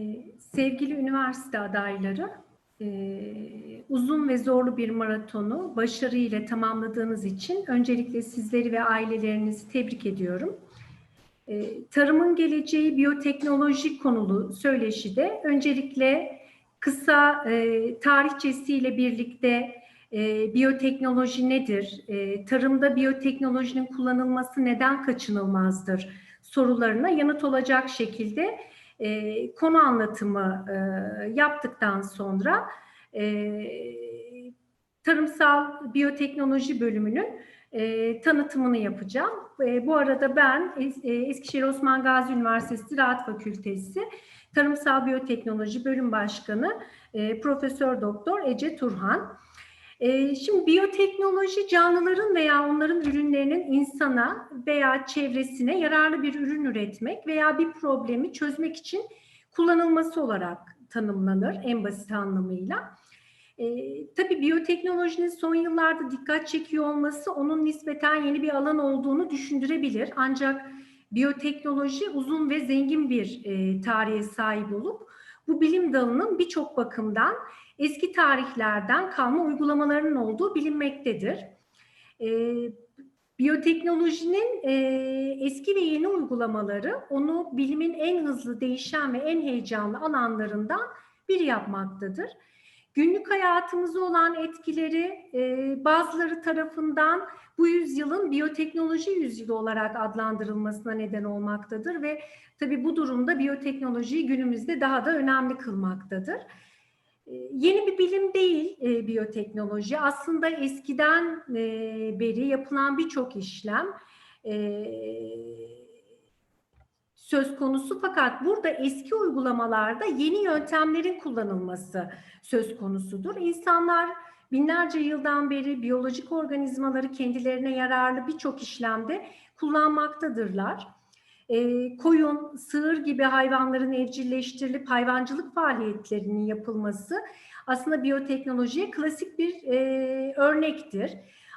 Ee, sevgili üniversite adayları, e, uzun ve zorlu bir maratonu başarıyla tamamladığınız için öncelikle sizleri ve ailelerinizi tebrik ediyorum. Ee, tarımın geleceği biyoteknoloji konulu söyleşide öncelikle kısa e, tarihçesiyle birlikte e, biyoteknoloji nedir, tarımda biyoteknolojinin kullanılması neden kaçınılmazdır sorularına yanıt olacak şekilde e, konu anlatımı e, yaptıktan sonra e, tarımsal biyoteknoloji bölümünün e, tanıtımını yapacağım. E, bu arada ben e, Eskişehir Osman Gazi Üniversitesi Ziraat Fakültesi Tarımsal Biyoteknoloji Bölüm Başkanı e, Profesör Doktor Ece Turhan. E, şimdi biyoteknoloji canlıların veya onların ürünlerinin insana veya çevresine yararlı bir ürün üretmek veya bir problemi çözmek için kullanılması olarak tanımlanır en basit anlamıyla. E, tabii biyoteknolojinin son yıllarda dikkat çekiyor olması onun nispeten yeni bir alan olduğunu düşündürebilir. Ancak biyoteknoloji uzun ve zengin bir e, tarihe sahip olup bu bilim dalının birçok bakımdan eski tarihlerden kalma uygulamalarının olduğu bilinmektedir. E, biyoteknolojinin e, eski ve yeni uygulamaları onu bilimin en hızlı değişen ve en heyecanlı alanlarından biri yapmaktadır. Günlük hayatımıza olan etkileri e, bazıları tarafından bu yüzyılın biyoteknoloji yüzyılı olarak adlandırılmasına neden olmaktadır ve tabii bu durumda biyoteknolojiyi günümüzde daha da önemli kılmaktadır. E, yeni bir bilim değil e, biyoteknoloji. Aslında eskiden e, beri yapılan birçok işlem e, söz konusu fakat burada eski uygulamalarda yeni yöntemlerin kullanılması söz konusudur. İnsanlar binlerce yıldan beri biyolojik organizmaları kendilerine yararlı birçok işlemde kullanmaktadırlar. E, koyun, sığır gibi hayvanların evcilleştirilip hayvancılık faaliyetlerinin yapılması aslında biyoteknolojiye klasik bir e, örnektir.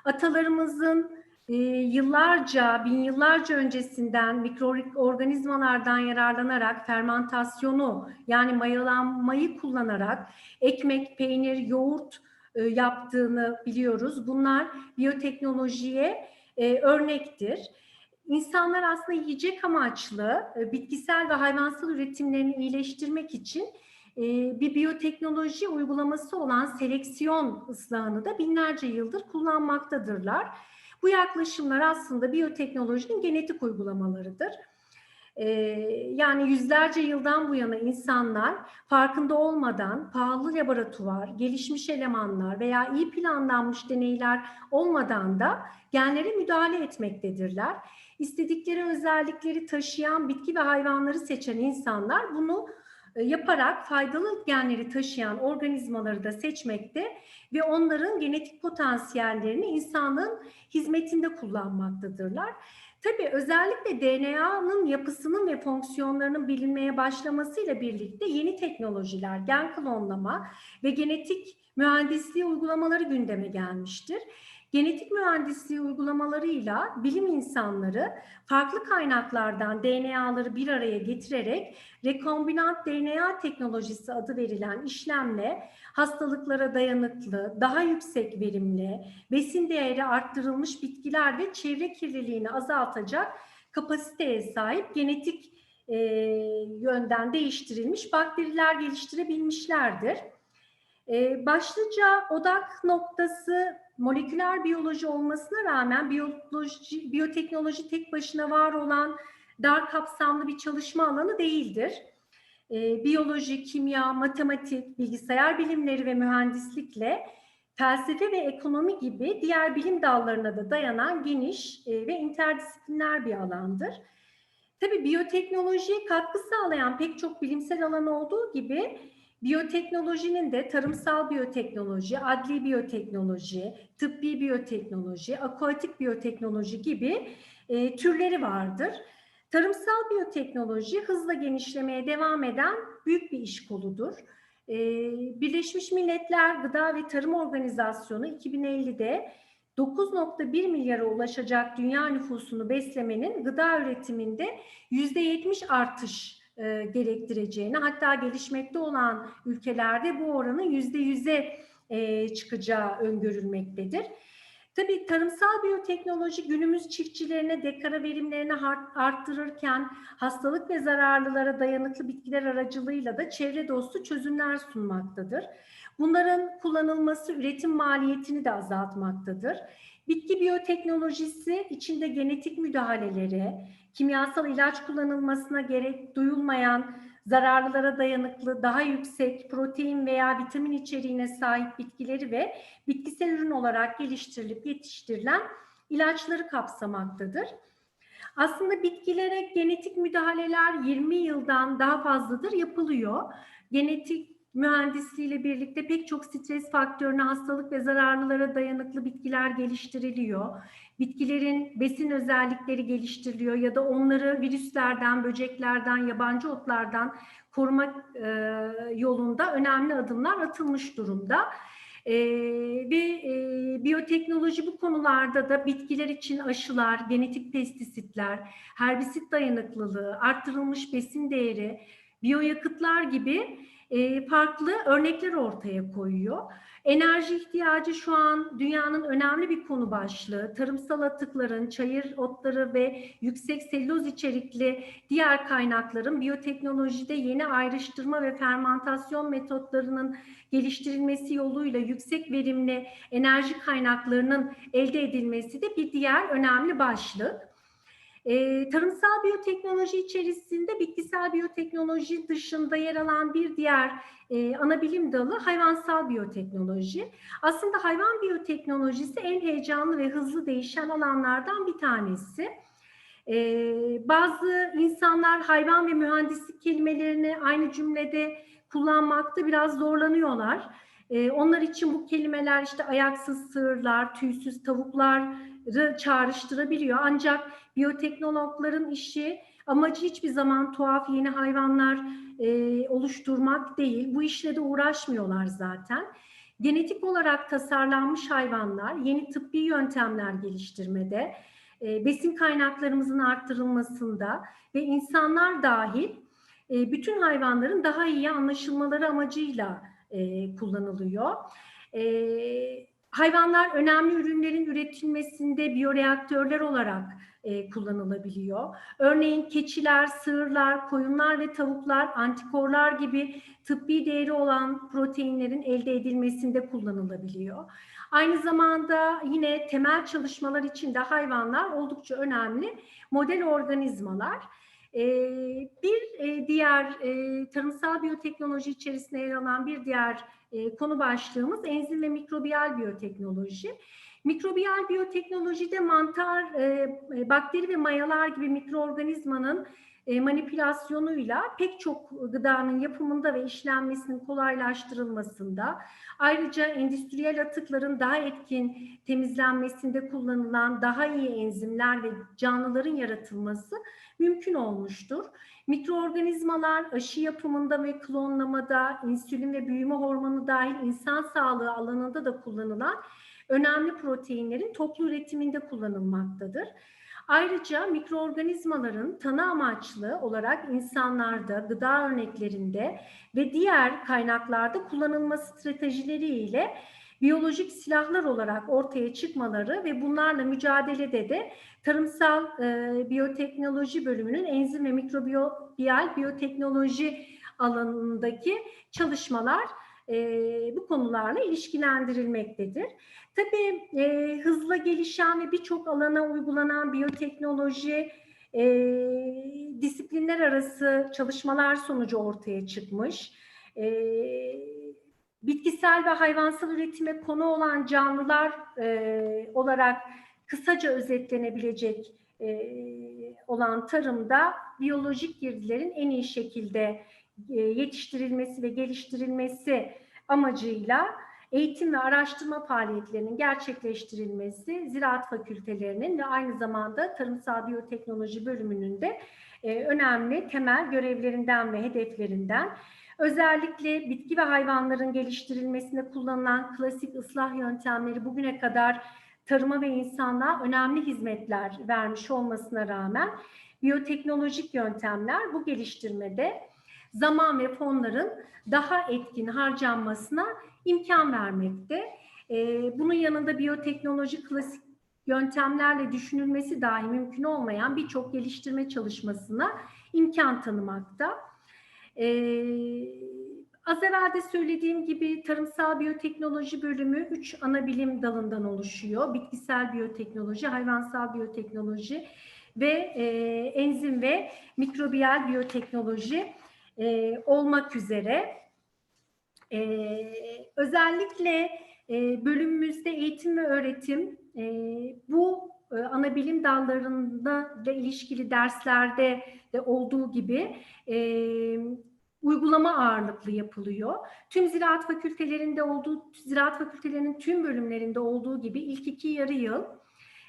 Atalarımızın e, yıllarca, bin yıllarca öncesinden mikroorganizmalardan yararlanarak fermentasyonu yani mayalanmayı kullanarak ekmek, peynir, yoğurt e, yaptığını biliyoruz. Bunlar biyoteknolojiye e, örnektir. İnsanlar aslında yiyecek amaçlı e, bitkisel ve hayvansal üretimlerini iyileştirmek için e, bir biyoteknoloji uygulaması olan seleksiyon ıslahını da binlerce yıldır kullanmaktadırlar. Bu yaklaşımlar aslında biyoteknolojinin genetik uygulamalarıdır. Ee, yani yüzlerce yıldan bu yana insanlar farkında olmadan pahalı laboratuvar, gelişmiş elemanlar veya iyi planlanmış deneyler olmadan da genlere müdahale etmektedirler. İstedikleri özellikleri taşıyan bitki ve hayvanları seçen insanlar bunu yaparak faydalı genleri taşıyan organizmaları da seçmekte ve onların genetik potansiyellerini insanlığın hizmetinde kullanmaktadırlar. Tabii özellikle DNA'nın yapısının ve fonksiyonlarının bilinmeye başlamasıyla birlikte yeni teknolojiler, gen klonlama ve genetik mühendisliği uygulamaları gündeme gelmiştir. Genetik mühendisliği uygulamalarıyla bilim insanları farklı kaynaklardan DNA'ları bir araya getirerek rekombinant DNA teknolojisi adı verilen işlemle hastalıklara dayanıklı, daha yüksek verimli, besin değeri arttırılmış bitkiler ve çevre kirliliğini azaltacak kapasiteye sahip genetik e, yönden değiştirilmiş bakteriler geliştirebilmişlerdir. E, başlıca odak noktası moleküler biyoloji olmasına rağmen biyoloji, biyoteknoloji tek başına var olan dar kapsamlı bir çalışma alanı değildir. E, biyoloji, kimya, matematik, bilgisayar bilimleri ve mühendislikle felsefe ve ekonomi gibi diğer bilim dallarına da dayanan geniş e, ve interdisipliner bir alandır. Tabii biyoteknolojiye katkı sağlayan pek çok bilimsel alan olduğu gibi Biyoteknolojinin de tarımsal biyoteknoloji, adli biyoteknoloji, tıbbi biyoteknoloji, akuatik biyoteknoloji gibi e, türleri vardır. Tarımsal biyoteknoloji hızla genişlemeye devam eden büyük bir iş koludur. E, Birleşmiş Milletler Gıda ve Tarım Organizasyonu 2050'de 9.1 milyara ulaşacak dünya nüfusunu beslemenin gıda üretiminde %70 artış e, gerektireceğini hatta gelişmekte olan ülkelerde bu oranın yüzde yüze e, çıkacağı öngörülmektedir. Tabii tarımsal biyoteknoloji günümüz çiftçilerine dekara verimlerini arttırırken hastalık ve zararlılara dayanıklı bitkiler aracılığıyla da çevre dostu çözümler sunmaktadır. Bunların kullanılması üretim maliyetini de azaltmaktadır. Bitki biyoteknolojisi içinde genetik müdahaleleri, kimyasal ilaç kullanılmasına gerek duyulmayan zararlılara dayanıklı, daha yüksek protein veya vitamin içeriğine sahip bitkileri ve bitkisel ürün olarak geliştirilip yetiştirilen ilaçları kapsamaktadır. Aslında bitkilere genetik müdahaleler 20 yıldan daha fazladır yapılıyor. Genetik mühendisliğiyle birlikte pek çok stres faktörüne hastalık ve zararlılara dayanıklı bitkiler geliştiriliyor. Bitkilerin besin özellikleri geliştiriliyor ya da onları virüslerden, böceklerden, yabancı otlardan korumak e, yolunda önemli adımlar atılmış durumda. E, ve e, biyoteknoloji bu konularda da bitkiler için aşılar, genetik pestisitler, herbisit dayanıklılığı, arttırılmış besin değeri, biyoyakıtlar gibi farklı örnekler ortaya koyuyor. Enerji ihtiyacı şu an dünyanın önemli bir konu başlığı. Tarımsal atıkların, çayır otları ve yüksek selüloz içerikli diğer kaynakların biyoteknolojide yeni ayrıştırma ve fermentasyon metotlarının geliştirilmesi yoluyla yüksek verimli enerji kaynaklarının elde edilmesi de bir diğer önemli başlık. E, tarımsal biyoteknoloji içerisinde bitkisel biyoteknoloji dışında yer alan bir diğer e, ana bilim dalı hayvansal biyoteknoloji. Aslında hayvan biyoteknolojisi en heyecanlı ve hızlı değişen alanlardan bir tanesi. E, bazı insanlar hayvan ve mühendislik kelimelerini aynı cümlede kullanmakta biraz zorlanıyorlar. E, onlar için bu kelimeler işte ayaksız sığırlar, tüysüz tavukları çağrıştırabiliyor. Ancak biyoteknologların işi amacı hiçbir zaman tuhaf yeni hayvanlar e, oluşturmak değil. Bu işle de uğraşmıyorlar zaten. Genetik olarak tasarlanmış hayvanlar yeni tıbbi yöntemler geliştirmede, e, besin kaynaklarımızın arttırılmasında ve insanlar dahil e, bütün hayvanların daha iyi anlaşılmaları amacıyla e, kullanılıyor. E, hayvanlar önemli ürünlerin üretilmesinde biyoreaktörler olarak e, kullanılabiliyor. Örneğin keçiler, sığırlar, koyunlar ve tavuklar antikorlar gibi tıbbi değeri olan proteinlerin elde edilmesinde kullanılabiliyor. Aynı zamanda yine temel çalışmalar için de hayvanlar oldukça önemli model organizmalar. Bir e, diğer e, tarımsal biyoteknoloji içerisinde yer alan bir diğer e, konu başlığımız enzim ve mikrobiyal biyoteknoloji. Mikrobiyal biyoteknolojide mantar, bakteri ve mayalar gibi mikroorganizmanın manipülasyonuyla pek çok gıdanın yapımında ve işlenmesinin kolaylaştırılmasında, ayrıca endüstriyel atıkların daha etkin temizlenmesinde kullanılan daha iyi enzimler ve canlıların yaratılması mümkün olmuştur. Mikroorganizmalar aşı yapımında ve klonlamada, insülin ve büyüme hormonu dahil insan sağlığı alanında da kullanılan önemli proteinlerin toplu üretiminde kullanılmaktadır. Ayrıca mikroorganizmaların tanı amaçlı olarak insanlarda, gıda örneklerinde ve diğer kaynaklarda kullanılma stratejileriyle biyolojik silahlar olarak ortaya çıkmaları ve bunlarla mücadelede de tarımsal e, biyoteknoloji bölümünün enzim ve mikrobiyal biyoteknoloji alanındaki çalışmalar e, bu konularla ilişkilendirilmektedir. Tabii e, hızla gelişen ve birçok alana uygulanan biyoteknoloji e, disiplinler arası çalışmalar sonucu ortaya çıkmış. E, bitkisel ve hayvansal üretime konu olan canlılar e, olarak kısaca özetlenebilecek e, olan tarımda biyolojik girdilerin en iyi şekilde yetiştirilmesi ve geliştirilmesi amacıyla eğitim ve araştırma faaliyetlerinin gerçekleştirilmesi ziraat fakültelerinin ve aynı zamanda tarımsal biyoteknoloji bölümünün de e, önemli temel görevlerinden ve hedeflerinden. Özellikle bitki ve hayvanların geliştirilmesinde kullanılan klasik ıslah yöntemleri bugüne kadar tarıma ve insanlığa önemli hizmetler vermiş olmasına rağmen biyoteknolojik yöntemler bu geliştirmede zaman ve fonların daha etkin harcanmasına imkan vermekte. E, bunun yanında biyoteknoloji klasik yöntemlerle düşünülmesi dahi mümkün olmayan birçok geliştirme çalışmasına imkan tanımakta. Ee, az evvel de söylediğim gibi tarımsal biyoteknoloji bölümü üç ana bilim dalından oluşuyor. Bitkisel biyoteknoloji, hayvansal biyoteknoloji ve e, enzim ve mikrobiyal biyoteknoloji e, olmak üzere. E, özellikle e, bölümümüzde eğitim ve öğretim e, bu e, ana bilim dallarında ile ilişkili derslerde de olduğu gibi e, uygulama ağırlıklı yapılıyor. Tüm ziraat fakültelerinde olduğu, ziraat fakültelerinin tüm bölümlerinde olduğu gibi ilk iki yarı yıl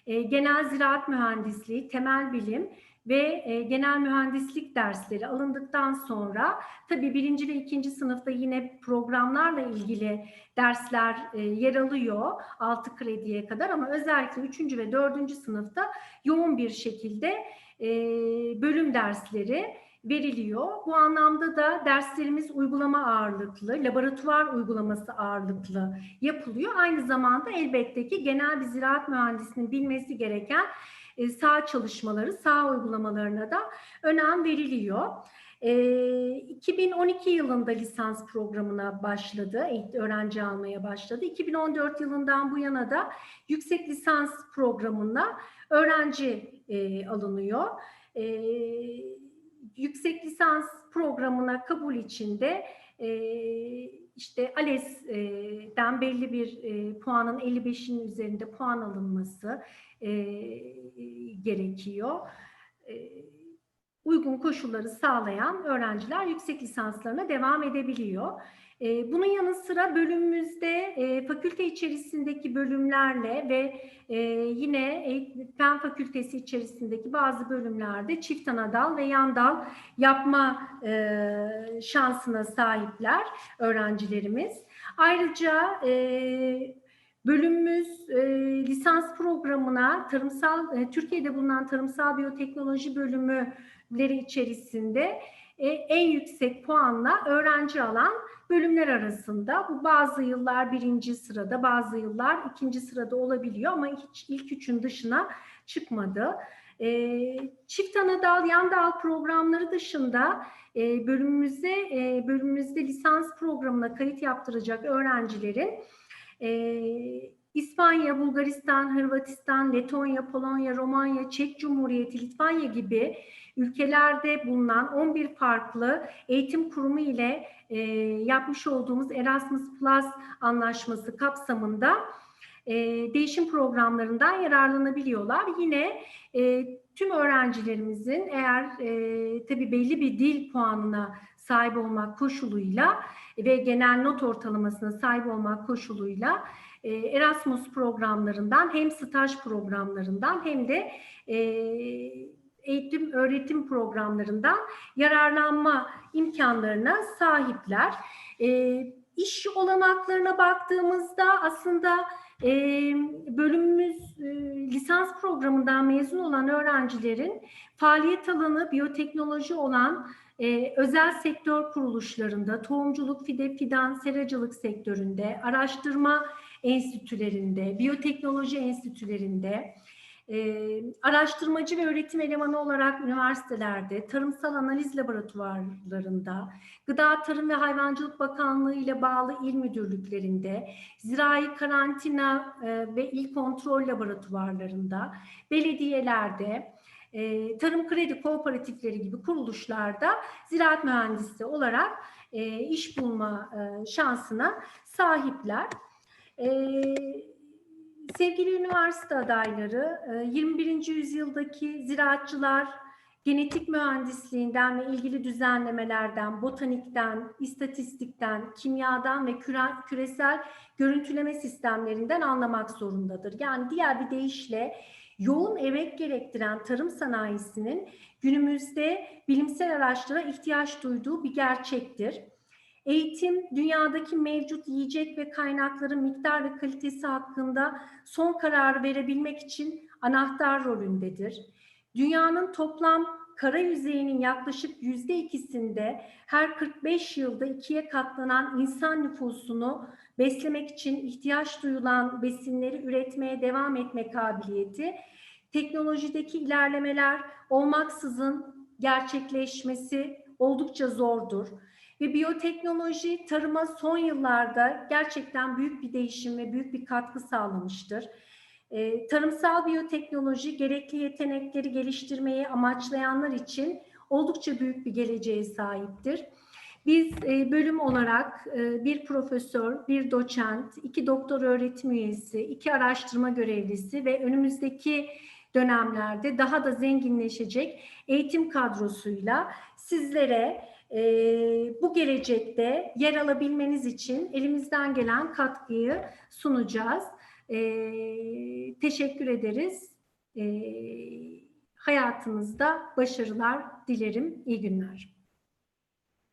e, genel ziraat mühendisliği, temel bilim ve e, genel mühendislik dersleri alındıktan sonra tabii birinci ve ikinci sınıfta yine programlarla ilgili dersler e, yer alıyor 6 krediye kadar ama özellikle üçüncü ve dördüncü sınıfta yoğun bir şekilde e, bölüm dersleri veriliyor. Bu anlamda da derslerimiz uygulama ağırlıklı, laboratuvar uygulaması ağırlıklı yapılıyor. Aynı zamanda elbette ki genel bir ziraat mühendisinin bilmesi gereken e, sağ çalışmaları, sağ uygulamalarına da önem veriliyor. 2012 yılında lisans programına başladı, öğrenci almaya başladı. 2014 yılından bu yana da yüksek lisans programına öğrenci e, alınıyor. E, yüksek lisans programına kabul içinde e, işte ALES'den belli bir e, puanın 55'in üzerinde puan alınması e, gerekiyor. E, uygun koşulları sağlayan öğrenciler yüksek lisanslarına devam edebiliyor. Ee, bunun yanı sıra bölümümüzde e, fakülte içerisindeki bölümlerle ve e, yine Fen Fakültesi içerisindeki bazı bölümlerde çift ana dal ve yan dal yapma e, şansına sahipler öğrencilerimiz. Ayrıca bölümümüz lisans programına tarımsal Türkiye'de bulunan tarımsal biyoteknoloji bölümleri içerisinde en yüksek puanla öğrenci alan bölümler arasında. Bu bazı yıllar birinci sırada, bazı yıllar ikinci sırada olabiliyor ama hiç ilk üçün dışına çıkmadı. E, çift ana dal, yan dal programları dışında e, bölümümüzde e, bölümümüzde lisans programına kayıt yaptıracak öğrencilerin e, İspanya, Bulgaristan, Hırvatistan, Letonya, Polonya, Romanya, Çek Cumhuriyeti, Litvanya gibi ülkelerde bulunan 11 farklı eğitim kurumu ile e, yapmış olduğumuz Erasmus Plus anlaşması kapsamında e, değişim programlarından yararlanabiliyorlar. Yine e, tüm öğrencilerimizin eğer e, tabii belli bir dil puanına sahip olmak koşuluyla ve genel not ortalamasına sahip olmak koşuluyla e, Erasmus programlarından hem staj programlarından hem de e, eğitim öğretim programlarından yararlanma imkanlarına sahipler. E, iş olanaklarına baktığımızda aslında e, bölümümüz e, lisans programından mezun olan öğrencilerin faaliyet alanı biyoteknoloji olan e, özel sektör kuruluşlarında, tohumculuk, fide, fidan, seracılık sektöründe, araştırma enstitülerinde, biyoteknoloji enstitülerinde, e, araştırmacı ve öğretim elemanı olarak üniversitelerde, tarımsal analiz laboratuvarlarında, Gıda Tarım ve Hayvancılık Bakanlığı ile bağlı il müdürlüklerinde, zirai karantina e, ve il kontrol laboratuvarlarında, belediyelerde, e, tarım kredi kooperatifleri gibi kuruluşlarda ziraat mühendisi olarak e, iş bulma e, şansına sahipler. Evet. Sevgili üniversite adayları, 21. E, yüzyıldaki ziraatçılar genetik mühendisliğinden ve ilgili düzenlemelerden, botanikten, istatistikten, kimyadan ve küresel görüntüleme sistemlerinden anlamak zorundadır. Yani diğer bir deyişle yoğun emek gerektiren tarım sanayisinin günümüzde bilimsel araçlara ihtiyaç duyduğu bir gerçektir. Eğitim dünyadaki mevcut yiyecek ve kaynakların miktar ve kalitesi hakkında son kararı verebilmek için anahtar rolündedir. Dünyanın toplam kara yüzeyinin yaklaşık yüzde ikisinde her 45 yılda ikiye katlanan insan nüfusunu beslemek için ihtiyaç duyulan besinleri üretmeye devam etme kabiliyeti, teknolojideki ilerlemeler olmaksızın gerçekleşmesi oldukça zordur. Ve biyoteknoloji tarıma son yıllarda gerçekten büyük bir değişim ve büyük bir katkı sağlamıştır. Ee, tarımsal biyoteknoloji gerekli yetenekleri geliştirmeyi amaçlayanlar için oldukça büyük bir geleceğe sahiptir. Biz e, bölüm olarak e, bir profesör, bir doçent, iki doktor öğretim üyesi, iki araştırma görevlisi ve önümüzdeki dönemlerde daha da zenginleşecek eğitim kadrosuyla sizlere e, bu gelecekte yer alabilmeniz için elimizden gelen katkıyı sunacağız. E, teşekkür ederiz. E, hayatınızda başarılar dilerim. İyi günler.